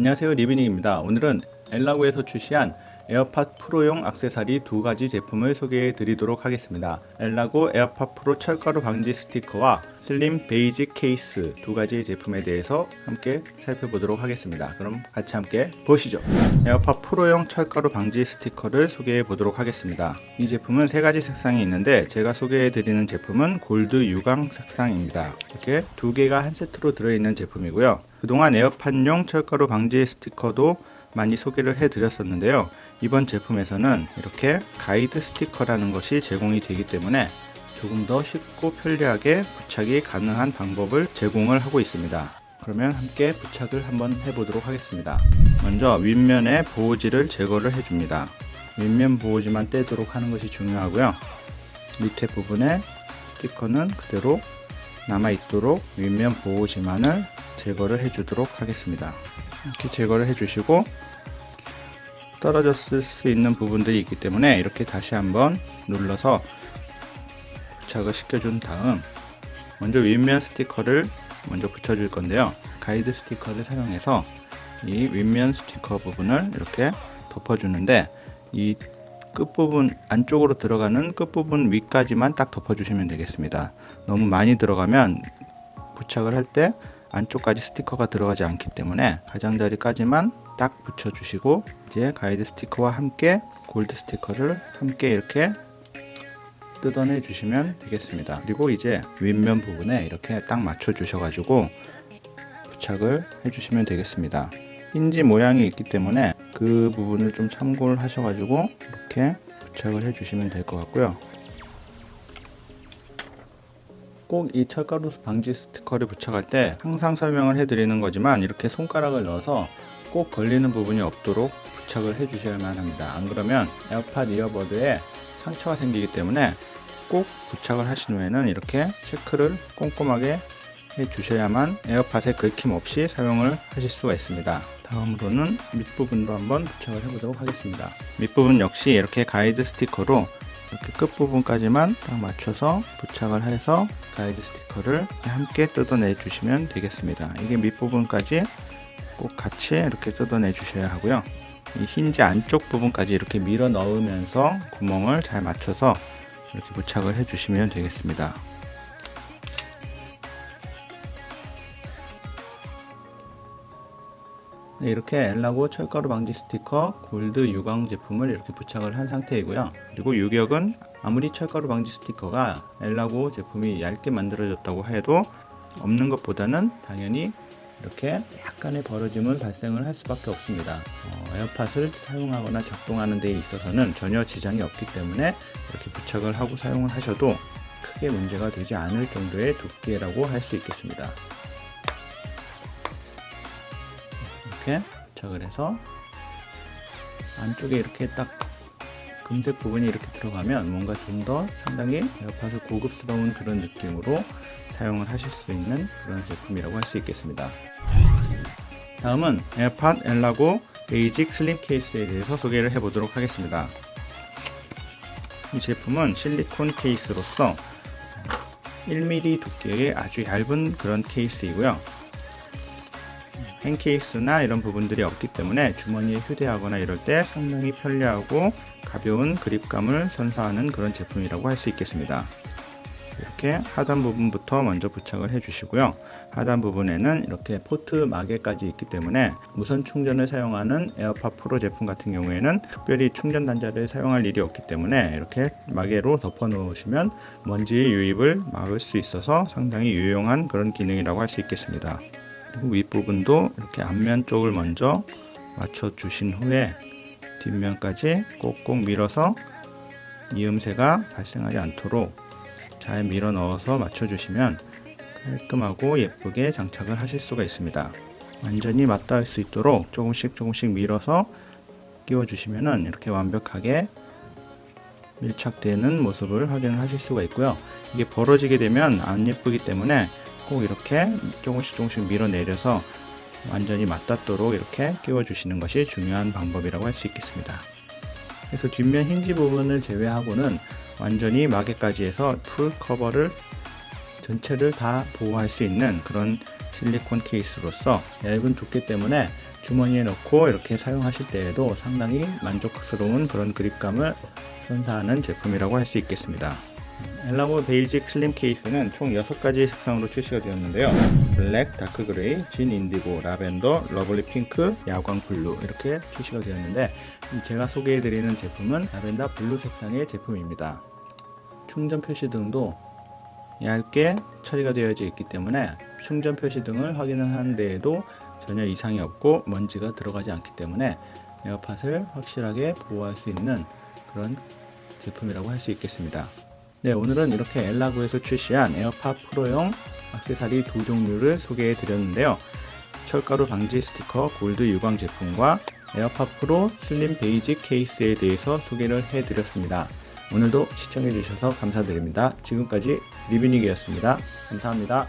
안녕하세요 리비닝입니다. 오늘은 엘라고에서 출시한 에어팟 프로용 액세서리 두 가지 제품을 소개해 드리도록 하겠습니다. 엘라고 에어팟 프로 철가루 방지 스티커와 슬림 베이직 케이스 두 가지 제품에 대해서 함께 살펴보도록 하겠습니다. 그럼 같이 함께 보시죠. 에어팟 프로용 철가루 방지 스티커를 소개해 보도록 하겠습니다. 이 제품은 세 가지 색상이 있는데 제가 소개해 드리는 제품은 골드 유광 색상입니다. 이렇게 두 개가 한 세트로 들어있는 제품이고요. 그동안 에어팟용 철가루 방지 스티커도 많이 소개를 해드렸었는데요. 이번 제품에서는 이렇게 가이드 스티커라는 것이 제공이 되기 때문에 조금 더 쉽고 편리하게 부착이 가능한 방법을 제공을 하고 있습니다. 그러면 함께 부착을 한번 해보도록 하겠습니다. 먼저 윗면에 보호지를 제거를 해줍니다. 윗면 보호지만 떼도록 하는 것이 중요하고요. 밑에 부분에 스티커는 그대로 남아있도록 윗면 보호지만을 제거를 해주도록 하겠습니다. 이렇게 제거를 해주시고 떨어졌을 수 있는 부분들이 있기 때문에 이렇게 다시 한번 눌러서 부착을 시켜준 다음 먼저 윗면 스티커를 먼저 붙여줄 건데요. 가이드 스티커를 사용해서 이 윗면 스티커 부분을 이렇게 덮어주는데 이 끝부분 안쪽으로 들어가는 끝부분 위까지만 딱 덮어주시면 되겠습니다. 너무 많이 들어가면 부착을 할 때 안쪽까지 스티커가 들어가지 않기 때문에 가장자리까지만 딱 붙여주시고 이제 가이드 스티커와 함께 골드 스티커를 함께 이렇게 뜯어내 주시면 되겠습니다. 그리고 이제 윗면 부분에 이렇게 딱 맞춰 주셔 가지고 부착을 해 주시면 되겠습니다. 힌지 모양이 있기 때문에 그 부분을 좀 참고를 하셔 가지고 이렇게 부착을 해 주시면 될 것 같고요. 꼭 이 철가루 방지 스티커를 부착할 때 항상 설명을 해드리는 거지만 이렇게 손가락을 넣어서 꼭 걸리는 부분이 없도록 부착을 해주셔야만 합니다. 안 그러면 에어팟 이어버드에 상처가 생기기 때문에 꼭 부착을 하신 후에는 이렇게 체크를 꼼꼼하게 해주셔야만 에어팟에 긁힘 없이 사용을 하실 수가 있습니다. 다음으로는 밑부분도 한번 부착을 해보도록 하겠습니다. 밑부분 역시 이렇게 가이드 스티커로 이렇게 끝부분까지만 딱 맞춰서 부착을 해서 가이드 스티커를 함께 뜯어내 주시면 되겠습니다. 이게 밑부분까지 꼭 같이 이렇게 뜯어내 주셔야 하고요. 이 힌지 안쪽 부분까지 이렇게 밀어 넣으면서 구멍을 잘 맞춰서 이렇게 부착을 해 주시면 되겠습니다. 네, 이렇게 엘라고 철가루 방지 스티커 골드 유광 제품을 이렇게 부착을 한 상태이고요. 그리고 유격은 아무리 철가루 방지 스티커가 엘라고 제품이 얇게 만들어졌다고 해도 없는 것보다는 당연히 이렇게 약간의 벌어짐은 발생을 할 수밖에 없습니다. 어, 에어팟을 사용하거나 작동하는 데 있어서는 전혀 지장이 없기 때문에 이렇게 부착을 하고 사용을 하셔도 크게 문제가 되지 않을 정도의 두께라고 할 수 있겠습니다. 이렇게 부착을 해서 안쪽에 이렇게 딱 금색 부분이 이렇게 들어가면 뭔가 좀 더 상당히 에어팟을 고급스러운 그런 느낌으로 사용을 하실 수 있는 그런 제품이라고 할 수 있겠습니다. 다음은 에어팟 엘라고 베이직 슬림 케이스에 대해서 소개를 해보도록 하겠습니다. 이 제품은 실리콘 케이스로서 1mm 두께의 아주 얇은 그런 케이스이고요. 행 케이스나 이런 부분들이 없기 때문에 주머니에 휴대하거나 이럴 때 상당히 편리하고 가벼운 그립감을 선사하는 그런 제품이라고 할 수 있겠습니다. 이렇게 하단 부분부터 먼저 부착을 해주시고요. 하단 부분에는 이렇게 포트 마개까지 있기 때문에 무선 충전을 사용하는 에어팟 프로 제품 같은 경우에는 특별히 충전 단자를 사용할 일이 없기 때문에 이렇게 마개로 덮어 놓으시면 먼지 유입을 막을 수 있어서 상당히 유용한 그런 기능이라고 할 수 있겠습니다. 그리고 윗부분도 이렇게 앞면 쪽을 먼저 맞춰 주신 후에 뒷면까지 꼭꼭 밀어서 이음새가 발생하지 않도록 잘 밀어 넣어서 맞춰 주시면 깔끔하고 예쁘게 장착을 하실 수가 있습니다. 완전히 맞닿을 수 있도록 조금씩 조금씩 밀어서 끼워 주시면은 이렇게 완벽하게 밀착되는 모습을 확인하실 수가 있고요. 이게 벌어지게 되면 안 예쁘기 때문에 꼭 이렇게 조금씩 조금씩 밀어내려서 완전히 맞닿도록 이렇게 끼워 주시는 것이 중요한 방법이라고 할 수 있겠습니다. 그래서 뒷면 힌지 부분을 제외하고는 완전히 마개까지 해서 풀 커버를 전체를 다 보호할 수 있는 그런 실리콘 케이스로서 얇은 두께 때문에 주머니에 넣고 이렇게 사용하실 때에도 상당히 만족스러운 그런 그립감을 선사하는 제품이라고 할 수 있겠습니다. 엘라모 베이직 슬림 케이스는 총 6가지 색상으로 출시가 되었는데요. 블랙, 다크 그레이, 진 인디고, 라벤더, 러블리 핑크, 야광 블루 이렇게 출시가 되었는데 제가 소개해드리는 제품은 라벤더 블루 색상의 제품입니다. 충전 표시 등도 얇게 처리가 되어져 있기 때문에 충전 표시 등을 확인을 하는 데에도 전혀 이상이 없고 먼지가 들어가지 않기 때문에 에어팟을 확실하게 보호할 수 있는 그런 제품이라고 할 수 있겠습니다. 네, 오늘은 이렇게 엘라구에서 출시한 에어팟 프로용 액세서리 두 종류를 소개해 드렸는데요. 철가루 방지 스티커 골드 유광 제품과 에어팟 프로 슬림 베이직 케이스에 대해서 소개를 해 드렸습니다. 오늘도 시청해 주셔서 감사드립니다. 지금까지 리뷰닉이었습니다. 감사합니다.